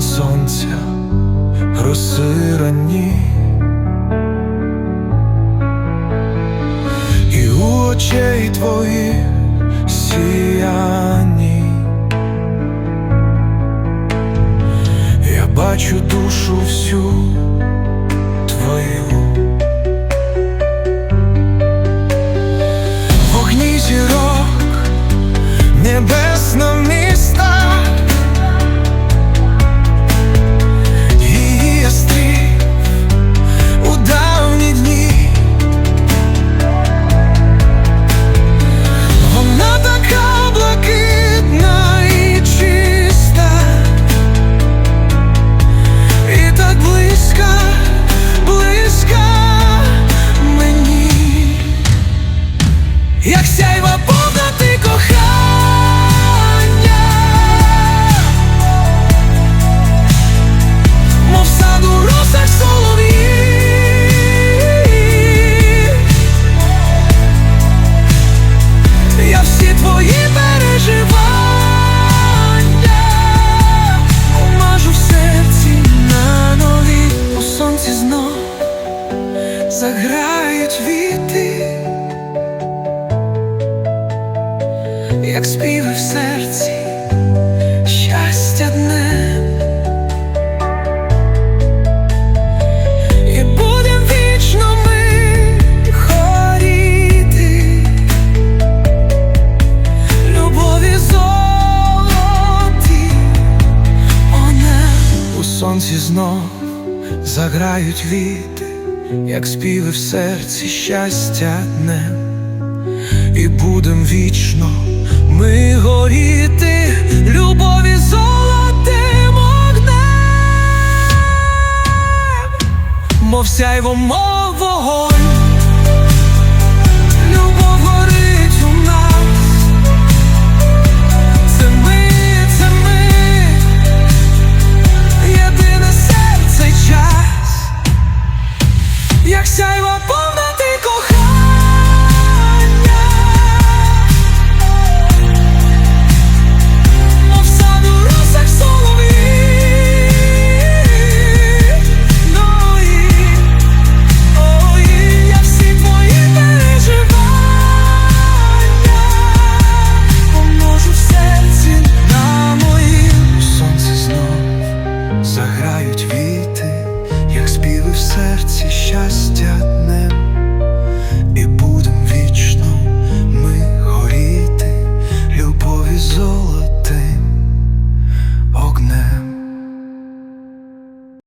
промінь сонця, розсирані. І у очей твоїх сіяні Я бачу душу всю твою як сяйва повноти кохання, мов саду росах солов'їв. Я всі твої переживання як співи в серці, щастя днем. І будем вічно ми хоріти любові золоті, Оне у сонці знов заграють віти, як співи в серці щастя днем, і будем вічно ми горіти любові золотим огнем, мов сяйво, мов